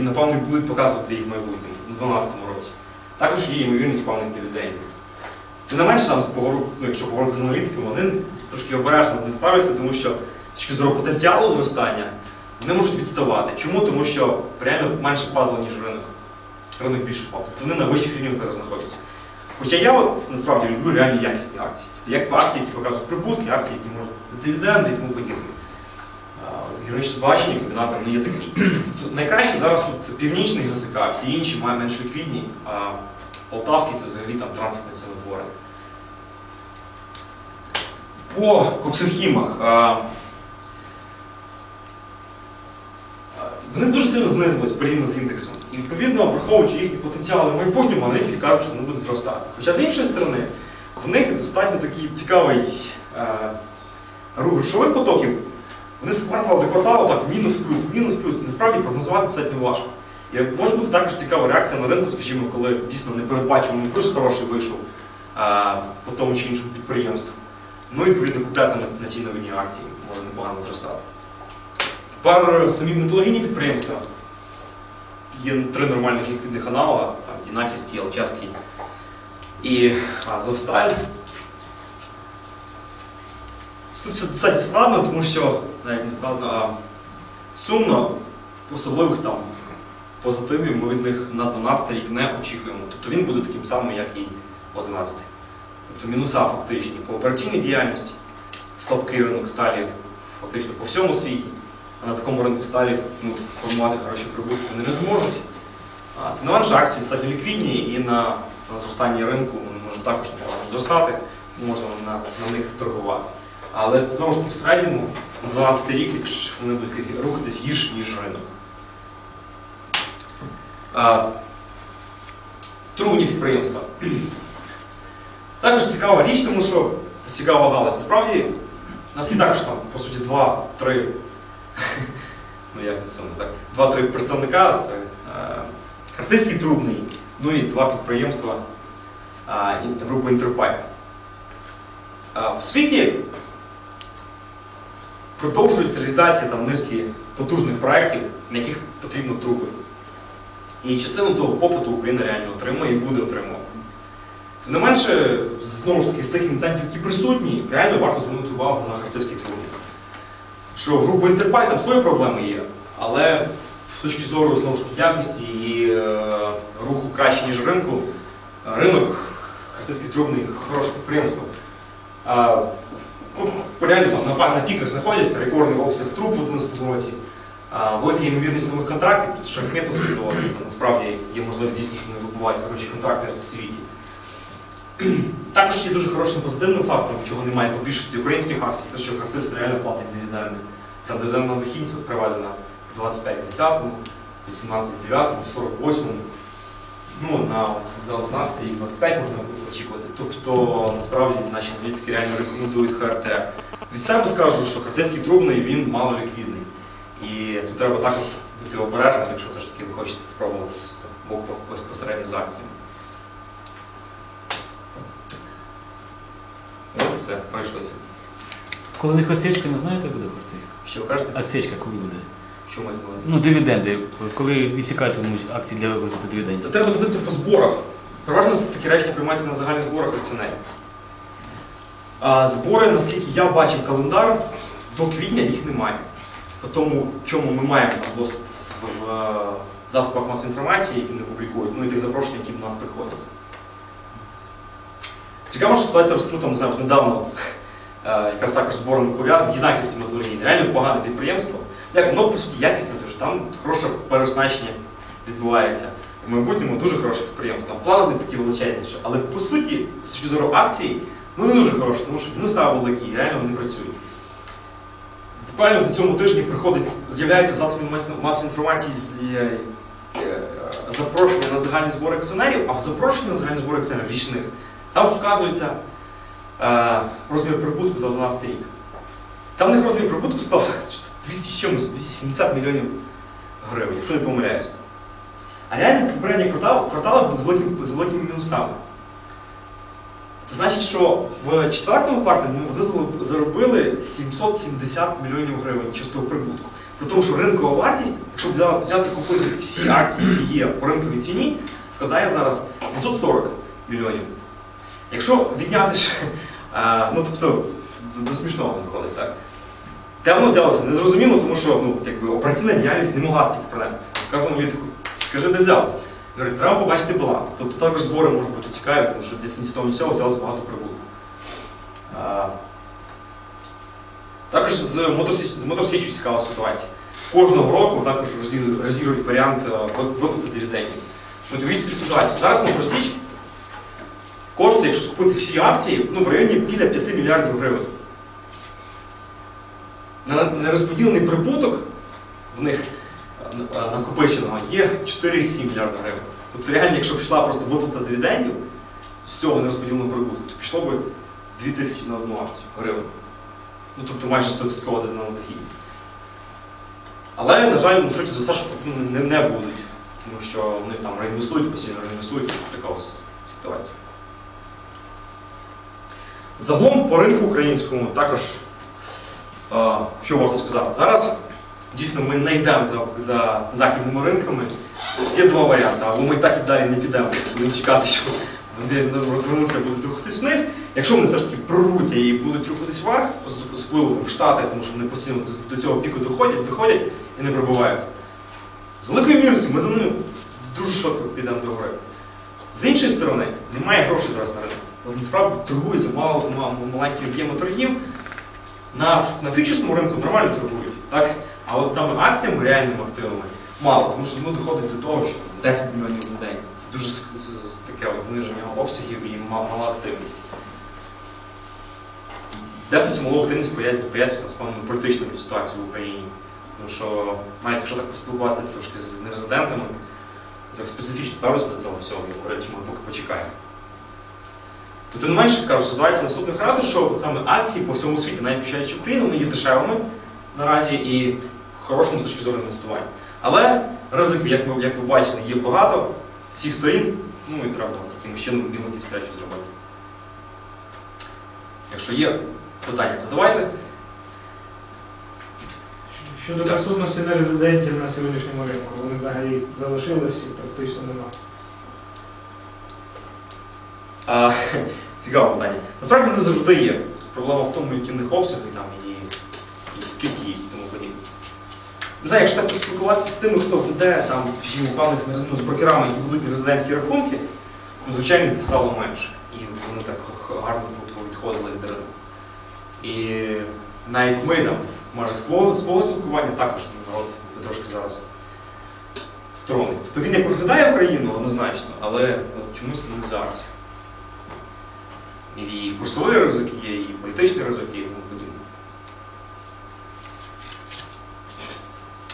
які, напевно, будуть показувати їх в майбутньому, у 2012 році. Також є ймовірність певних дивідендів. Не менше, там, ну, якщо поговорити з аналітиками, вони трошки обережно них ставляться, тому що з точки зору потенціалу зростання вони можуть відставати. Чому? Тому що реально менше падало, ніж ринок. Ринок більше впав. Тобто вони на вищих рівнях зараз знаходяться. Хоча я от, насправді люблю реальні якісні акції. Тобто як акції, які показують прибутки, акції, які можуть дивіденди і тому подібне. Героїчне бачення комбінатор не є. Тобто найкраще зараз тут північний ГСК, всі інші мають менш ліквідні, а полтавський це взагалі там транспортне ціноутворення. По коксохімах. Вони дуже сильно знизились порівняно з індексом. І відповідно, враховуючи їхні потенціали в майбутньому, аналітики кажуть, що вони будуть зростати. Хоча з іншої сторони, в них достатньо такий цікавий е, рух грошових потоків. Вони з кварталу до кварталу так мінус плюс, мінус плюс. Насправді прогнозувати достатньо важко. І може бути також цікава реакція на ринку, скажімо, коли дійсно непередбачуваний плюс хороший вийшов а, по тому чи іншому підприємству. Ну і відповідно купляти на, на ці новинні акції може непогано зростати. Тепер самі металургійні підприємства. Є три нормальних ліквідних аналога, там Дінаківський, Алчевський і Азовсталь. Все достатньо складно, тому що навіть не складно, а сумно, особливих там позитивів ми від них на 12 рік не очікуємо. Тобто він буде таким самим, як і 11. Тобто мінуса фактичні по операційній діяльності, слабкий ринок сталі фактично по всьому світі. А на такому ринку сталі ну, формувати хороші прибутки не зможуть. А, тим не менше акції достатньо ліквідні і на, на зростанні ринку вони можуть також непогано зростати, можна на, на них торгувати. Але знову ж таки в середньому на 12 рік вони будуть рухатись гірше, ніж ринок. А, Трубні підприємства. Також цікава річ, тому що цікава галузь. Насправді, у нас є також там, по суті, два-три, ну як не сумно, так, два-три представника. Це е, Харцизький трубний, ну і два підприємства групи Інтерпайп. В світі продовжується реалізація там низки потужних проєктів, на яких потрібно труби. І частину того попиту Україна реально отримує і буде отримувати. Тим не менше, знову ж таки, з тих емітентів, які присутні, реально варто звернути увагу на харцизькі труби. Що в групу Інтерпай там свої проблеми є, але з точки зору знову ж таки якості і е, руху краще, ніж ринку, ринок харцизький трубний хороше підприємство. Ну, реально там на, на піках знаходяться рекордний обсяг труб в 11 році. А, велика ймовірність нових контрактів, Ахметовський завод, там насправді є можливість дійсно, що вони вибувають хороші контракти у світі. Також є дуже хорошим позитивним фактором, чого немає по більшості українських акцій, те, що Харцис реально платить дивіденди. Ця дивідендна дохідність проведена в 25-10, 18-9, 48 ну, на за 11 рік 25 можна очікувати. Тобто, насправді, наші аналітики реально рекомендують ХРТ. Від себе скажу, що харцизький трубний він мало ліквідний. І тут треба також бути обережним, якщо все ж таки ви хочете спробувати з боку безпосередньо з акціями. От все, пройшлося. Коли в них отсечка, не знаєте, буде харцизька? Що ви кажете? Отсечка коли буде? Що на увазі? Ну, дивіденди. Коли відсікатимуть акції для виплати дивідендів. То треба дивитися по зборах. Переважно такі речення приймаються на загальних зборах акціонерів. А збори, наскільки я бачив календар, до квітня їх немає. По тому, чому ми маємо там доступ в, в е, засобах масової інформації, які не публікують, ну і тих запрошень, які до нас приходять. Цікава що ситуація там не знаю, от недавно, е, якраз також з зборами пов'язаний, Єнаківський металургійний, реально погане підприємство. Як воно по суті якісне, тому що там хороше переоснащення відбувається. В майбутньому дуже хороше підприємство. Там плани такі величезні, але по суті, з точки зору акцій, ну не дуже хороше, тому що саме великі, реально вони працюють. Буквально на цьому тижні приходить, з'являється засоби масової інформації з е, е, запрошення на загальні збори акціонерів, а в запрошенні на загальні збори акціонерів річних там вказується е, розмір прибутку за 12 рік. Там в них розмір прибутку склав 200 з чимось, 270 мільйонів гривень, якщо не помиляюсь. А реально попередні квартали, квартали були з великими, з великими мінусами. Це значить, що в четвертому кварталі ну, вони заробили 770 мільйонів гривень чистого прибутку. При тому, що ринкова вартість, якщо взяти, купити всі акції, які є по ринковій ціні, складає зараз 740 мільйонів. Якщо відняти ще, ну тобто до смішного виходить, так? Де воно взялося? Не зрозуміло, тому що ну, якби, операційна діяльність не могла стільки принести. Кажу аналітику, скажи, де взялося? Говорить, треба побачити баланс. Тобто також збори можуть бути цікаві, тому що десь ні з того, ні з цього взялося багато прибутку. Також з Моторсічю цікава ситуація. Кожного року також розі- розігрують варіант е, виплати дивідендів. Ну, дивіться ситуацію. Зараз Моторсіч коштує, якщо скупити всі акції, ну, в районі біля 5 мільярдів гривень. На нерозподілений прибуток в них е, накопиченого є 4,7 мільярда гривень. Тобто реально, якщо пішла просто виплата дивідендів з цього нерозподіленого прибутку, то пішло би 2 тисячі на одну акцію гривень. Ну, тобто майже 100% додана дохідність. Але, на жаль, ну, за все, що ну, не, не будуть, тому що вони там реінвестують, постійно реінвестують, така ось ситуація. Загалом по ринку українському також, що можна сказати, зараз дійсно ми не йдемо за, за західними ринками. Є два варіанти. Або ми так і далі не підемо, будемо чекати, що вони ну, розвернуться будуть рухатись вниз. Якщо вони все ж таки прорвуться і будуть рухатись вверх, з- особливо там Штати, тому що вони постійно до- цього піку доходять, доходять і не пробиваються. З великою мірністю ми за ними дуже швидко підемо до гори. З іншої сторони, немає грошей зараз на ринку. Насправді торгується мало маленькі об'єми торгів. На, на фьючерсному ринку нормально торгують, так? а от саме акціями, реальними активами мало, тому що ну, доходить до того, що 10 мільйонів на день. Це дуже таке от зниження обсягів і мала активність. Дехто цю малу активність пояснює, з певною політичною ситуацією в Україні. Тому що, навіть якщо так поспілкуватися трошки з нерезидентами, так специфічно ставляться до того всього, говорю, що ми поки почекаємо. То тим не менше, кажу, ситуація наступних рад, що саме акції по всьому світі, навіть включаючи Україну, вони є дешевими наразі і хорошими з точки зору інвестування. Але ризиків, як ви, як ви бачите, є багато з всіх сторін, ну і треба таким чином ці всі речі зробити. Якщо є питання, задавайте. Щодо присутності нерезидентів на сьогоднішньому ринку, вони взагалі залишились і практично нема. А, цікаве питання. Насправді вони завжди є. Проблема в тому, які в них обсяги там і, і скільки їх і тому подібне. Не знаю, якщо так поспілкуватися з тими, хто веде там, скажімо, певних ну, з брокерами, які ведуть резидентські рахунки, ну, звичайно, це стало менше. І вони так гарно відходили від ринку. І навіть ми там в межах свого, свого спілкування також народ трошки зараз сторонить. Тобто він як розглядає Україну однозначно, але от чомусь не зараз. І курсовий ризик є, і політичний ризик є, і тому подібне.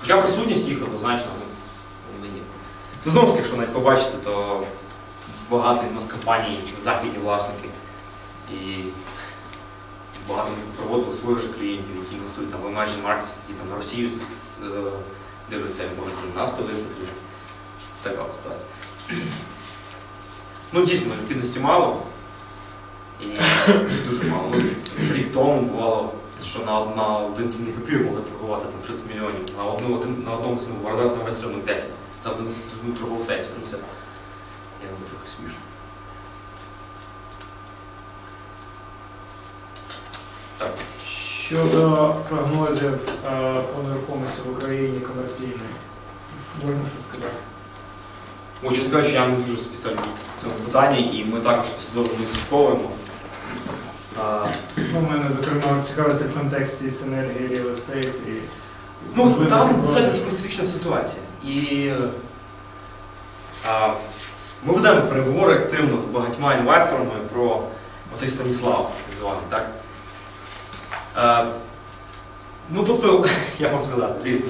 Хоча присутність їх однозначно вони є. Ну, знову ж таки, якщо навіть побачите, то багато в нас компаній, західні власники, і багато проводили своїх же клієнтів, які інвестують там в emerging markets, які там на Росію дивляться, може на нас подивитися. Така от ситуація. Ну, дійсно, ліквідності мало. І дуже мало. Рік тому бувало, що на, на один цінний папір могли торгувати там 30 мільйонів, на, одну, один, на одному цінному раз на весь ринок 10 за одну, торгову сесію. Ну, це я думаю, трохи смішно. Так. Щодо прогнозів е, по нерухомості в Україні комерційної, можна що сказати? О, чесно кажучи, я не дуже спеціаліст в цьому питанні, і ми також послідовно не слідковуємо. А, Ну, у мене, зокрема, цікавиться в контексті синергії real estate і Ну, там це специфічна ситуація. І а, ми ведемо переговори активно з багатьма інвесторами про оцей Станіслав, так званий, так? А, ну, тобто, як вам сказати, дивіться.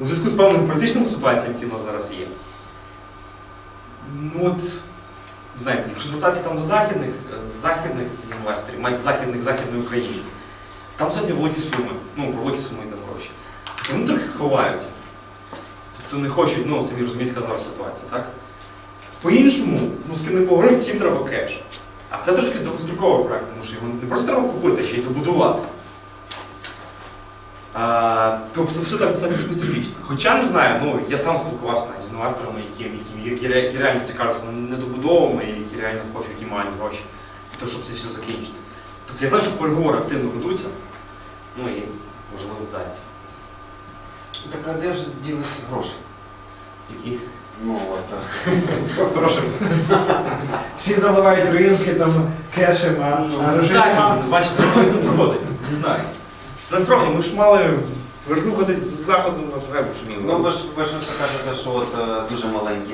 У зв'язку з певними політичними ситуаціями, які в нас зараз є. Ну от, знаю, якщо звертатися там до західних, е, західних інвесторів, майже західних західної України, там сьогодні великі суми, ну про великі суми йде гроші. Вони трохи ховаються. Тобто не хочуть, ну самі розумієте, яка зараз ситуація, так? По-іншому, ну з ким не поговорити, всім треба кеш. А це трошки довгостроковий проект, тому що його не просто треба купити, а ще й добудувати. А, тобто все так самі специфічно. Хоча не знаю, ну я сам спілкувався з інвесторами, які, які, які, які реально цікавляться недобудовами, які реально хочуть і мають гроші, для того, щоб це все закінчити. Тобто я знаю, що переговори активно ведуться, ну і можливо вдасться. Так а де ж ділися гроші? Які? Ну от. Хороше. Всі заливають ринки там кешем, а, Ну, знаю, нема. бачите. Не знаю. Насправді, ми ж мали вернухатись з заходу, на що Ну ви ж ви ж кажете, що от е, дуже маленькі